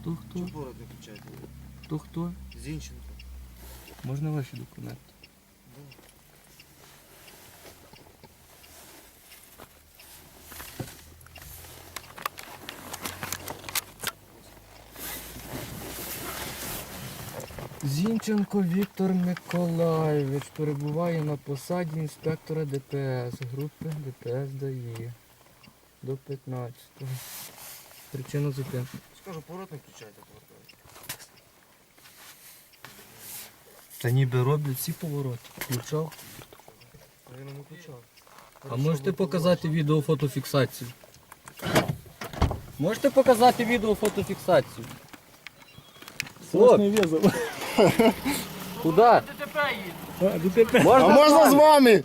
Хто хто? Чого не включаєте? Хто хто? Зінченко. Можна ваші документи? Зінченко Віктор Миколайович перебуває на посаді інспектора ДПС групи ДПС ДАІ до 15. Причина зупинки. Скажу, пород не включаєте, повертаєте. Та ніби роблять всі повороти. Включав. А він не включав. А можете показати відео фотофіксацію? Можете показати відео фотофіксацію? Страшний візов. Куди? А, ДТП. Можна, А можна з вами?